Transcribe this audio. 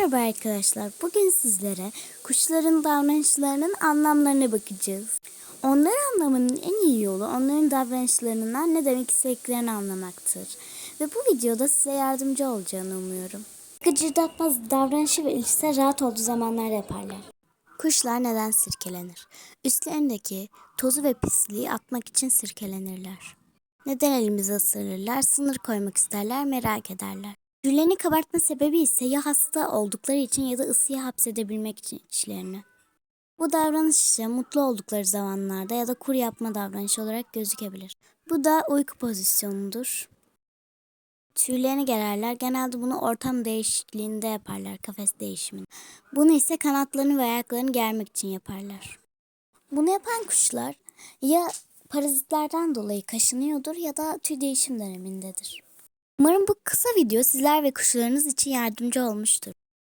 Merhaba arkadaşlar. Bugün sizlere kuşların davranışlarının anlamlarına bakacağız. Onları anlamanın en iyi yolu onların davranışlarından ne demek istediklerini anlamaktır. Ve bu videoda size yardımcı olacağını umuyorum. Gıcırdatmaz davranışı ve ilişkisi rahat olduğu zamanlarda yaparlar. Kuşlar neden sirkelenir? Üstlerindeki tozu ve pisliği atmak için sirkelenirler. Neden elimizi ısırırlar? Sınır koymak isterler, merak ederler. Güllerini kabartma sebebi ise ya hasta oldukları için ya da ısıya hapsedebilmek için içlerini. Bu davranış ise mutlu oldukları zamanlarda ya da kur yapma davranışı olarak gözükebilir. Bu da uyku pozisyonudur. Tüylerini gererler. Genelde bunu ortam değişikliğinde yaparlar, kafes değişiminde. Bunu ise kanatlarını ve ayaklarını germek için yaparlar. Bunu yapan kuşlar ya parazitlerden dolayı kaşınıyordur ya da tüy değişim dönemindedir. Umarım bu kısa video sizler ve kuşlarınız için yardımcı olmuştur.